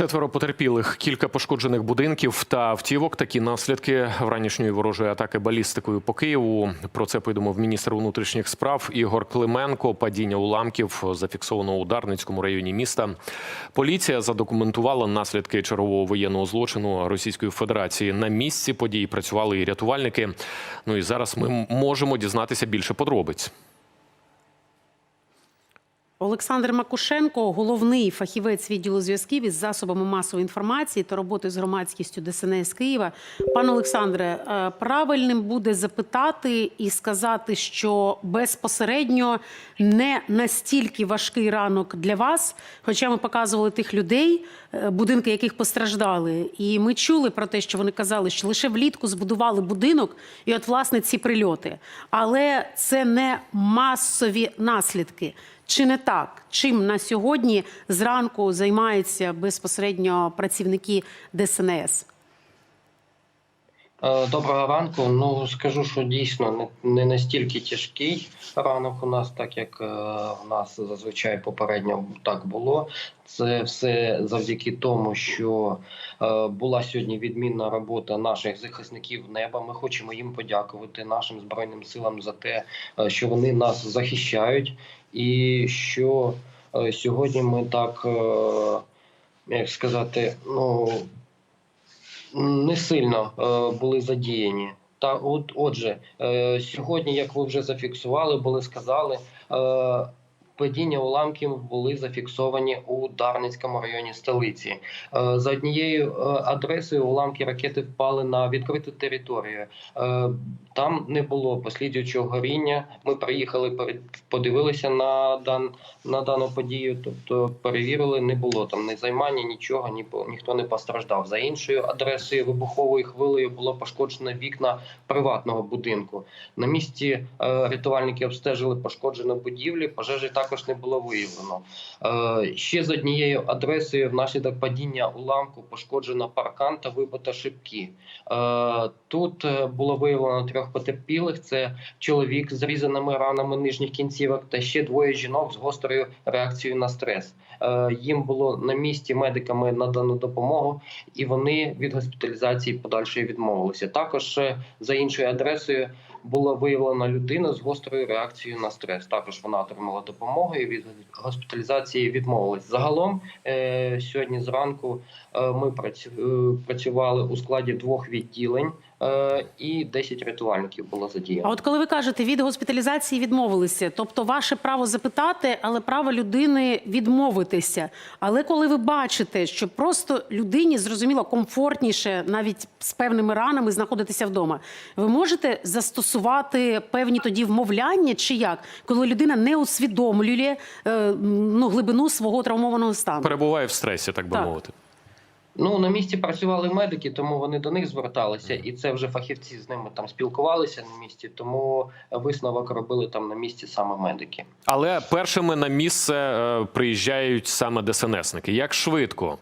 Четверо потерпілих, кілька пошкоджених будинків та автівок. Такі наслідки вранішньої ворожої атаки балістикою по Києву. Про це повідомив міністр внутрішніх справ Ігор Клименко. Падіння уламків зафіксовано у Дарницькому районі міста. Поліція задокументувала наслідки чергового воєнного злочину Російської Федерації. На місці подій працювали і рятувальники. Ну і зараз ми можемо дізнатися більше подробиць. Олександр Макушенко, головний фахівець відділу зв'язків із засобами масової інформації та роботи з громадськістю ДСНС Києва. Пане Олександре, е, правильним буде запитати і сказати, що безпосередньо не настільки важкий ранок для вас, хоча ми показували тих людей, е, будинки яких постраждали, і ми чули про те, що вони казали, що лише влітку збудували будинок, і от власне ці прильоти. Але це не масові наслідки. Чи не так? Чим на сьогодні зранку займаються безпосередньо працівники ДСНС? Е, Доброго ранку. Ну скажу, що дійсно не, настільки тяжкий ранок у нас, так як е, у нас зазвичай попередньо так було. Це все завдяки тому, що е, була сьогодні відмінна робота наших захисників неба. Ми хочемо їм подякувати нашим збройним силам за те, е, що вони нас захищають, і що е, сьогодні ми так, е, як сказати, ну не сильно е, були задіяні. Та от, отже, е, сьогодні, як ви вже зафіксували, були сказали, е, падіння уламків були зафіксовані у Дарницькому районі столиці. Е, за однією е, адресою уламки ракети впали на відкриту територію. Е, там не було послідуючого горіння. Ми приїхали, подивилися на дан на дану подію, тобто перевірили, не було там ні займання, нічого, ні ніхто не постраждав. За іншою адресою вибуховою хвилею було пошкоджено вікна приватного будинку. На місці рятувальники обстежили пошкоджені будівлі. Пожежі також не було виявлено. Е, ще з однією адресою внаслідок падіння уламку пошкоджено паркан та вибито шибки. Е, тут е, було виявлено трьох потерпілих: це чоловік з зрізаними ранами нижніх кінцівок та ще двоє жінок з гострою реакцією на стрес. Їм було на місці медиками надано допомогу, і вони від госпіталізації подальшої відмовилися. Також за іншою адресою була виявлена людина з гострою реакцією на стрес. Також вона отримала допомогу і від госпіталізації відмовилась. Загалом е, сьогодні зранку е, ми е, працювали у складі двох відділень, і 10 рятувальників було задіяно. А от коли ви кажете, від госпіталізації відмовилися, тобто ваше право запитати, але право людини відмовитися. Але коли ви бачите, що просто людині зрозуміло комфортніше, навіть з певними ранами знаходитися вдома, ви можете застосувати певні тоді вмовляння чи як, коли людина не усвідомлює е, ну, глибину свого травмованого стану? Перебуває в стресі, так би Так. мовити. Ну на місці працювали медики, тому вони до них зверталися, і це вже фахівці з ними там спілкувалися на місці. Тому висновок робили там на місці саме медики. Але першими на місце е, приїжджають саме ДСНСники. Як швидко?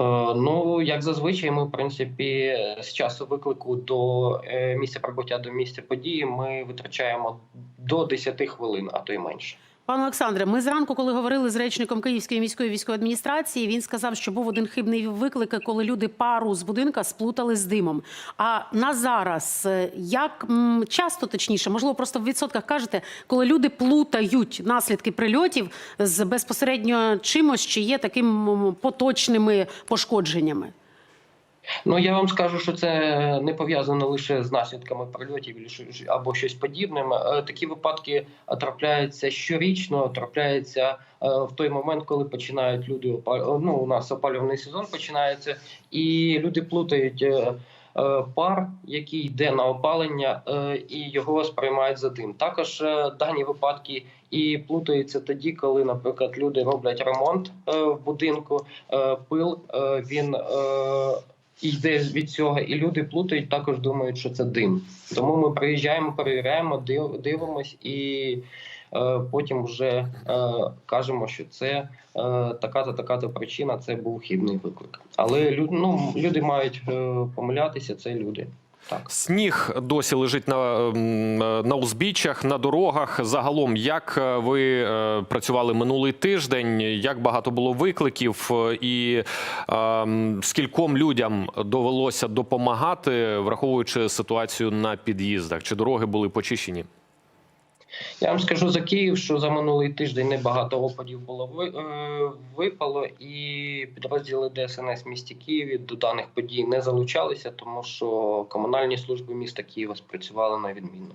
Е, ну як зазвичай, ми в принципі з часу виклику до е, місця прибуття до місця події ми витрачаємо до 10 хвилин, а то й менше. Пане Олександре, ми зранку, коли говорили з речником Київської міської військової адміністрації, він сказав, що був один хибний виклик, коли люди пару з будинка сплутали з димом. А на зараз е, як часто точніше, можливо, просто в відсотках кажете, коли люди плутають наслідки прильотів з безпосередньо чимось, чи є таким поточними пошкодженнями? Ну я вам скажу, що це не пов'язано лише з наслідками прильотів або щось- подібне. Е, Такі випадки е, трапляються щорічно, трапляються е, в той момент, коли починають люди ну, у нас опалювальний сезон починається, і люди плутають. Пар, який йде на опалення, і його сприймають за дим. Також дані випадки і плутаються тоді, коли, наприклад, люди роблять ремонт в будинку, пил він йде від цього, і люди плутають, також думають, що це дим. Тому ми приїжджаємо, перевіряємо, див- дивимось і е, потім вже е, кажемо, що це е, така-то, така-то причина, це був хідний виклик. Але ну, люди мають е, помилятися, це люди. Так. Сніг досі лежить на, ем, на узбіччях, на дорогах. Загалом, як е, ви е, працювали минулий тиждень? Як багато було викликів, е, і е, скільком людям довелося допомагати, враховуючи ситуацію на під'їздах? Чи дороги були почищені? Я вам скажу за Київ, що за минулий тиждень небагато опадів було е, випало, і підрозділи ДСНС в місті Києві до даних подій не залучалися, тому що комунальні служби міста Києва спрацювали на відмінно.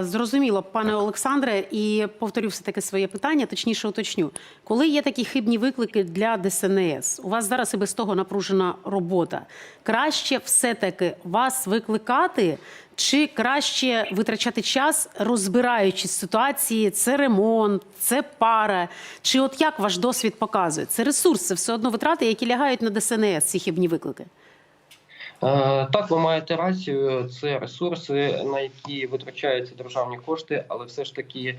Зрозуміло, пане Олександре, і повторю все таки своє питання, точніше уточню. Коли є такі хибні виклики для ДСНС, у вас зараз і без того напружена робота. Краще все-таки вас викликати, чи краще витрачати час, розбираючись ситуації, це ремонт, це пара. Чи от як ваш досвід показує? Це ресурси, все одно витрати, які лягають на ДСНС, ці хибні виклики. Е, Так, ви маєте рацію. Це ресурси, на які витрачаються державні кошти, але все ж таки е,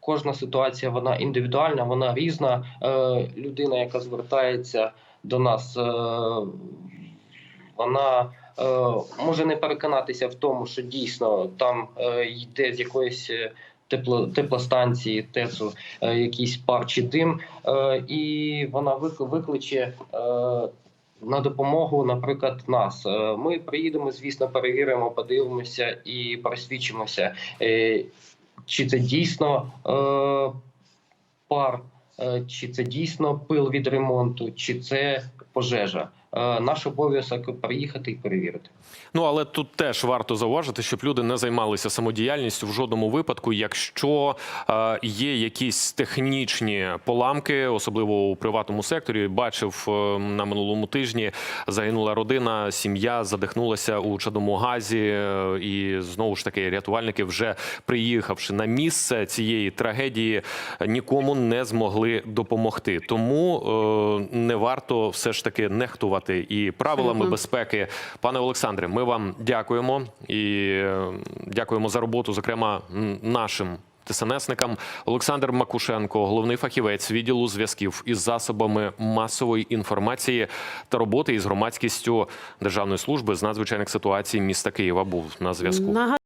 кожна ситуація вона індивідуальна, вона різна. Е, Людина, яка звертається до нас, вона може не переконатися в тому, що дійсно там йде з якоїсь. Тепло, теплостанції, ТЕЦу, е, якийсь пар чи дим, і вона вик- викличе на допомогу, наприклад, нас. Е, Ми приїдемо, звісно, перевіримо, подивимося і просвідчимося, е, чи це дійсно е, пар, чи це дійсно пил від ремонту, чи це пожежа. Е, Наш обов'язок приїхати і перевірити. Ну але тут теж варто зауважити, щоб люди не займалися самодіяльністю в жодному випадку, якщо е, є якісь технічні поламки, особливо у приватному секторі. Бачив е, на минулому тижні загинула родина, сім'я задихнулася у чадому газі, і знову ж таки рятувальники, вже приїхавши на місце цієї трагедії, нікому не змогли допомогти. Тому не варто все ж таки нехтувати і правилами Абсолютно. безпеки. Пане Олександре, ми вам дякуємо і е, дякуємо за роботу, зокрема нашим. ТСНСникам Олександр Макушенко, головний фахівець відділу зв'язків із засобами масової інформації та роботи із громадськістю Державної служби з надзвичайних ситуацій міста Києва, був на зв'язку.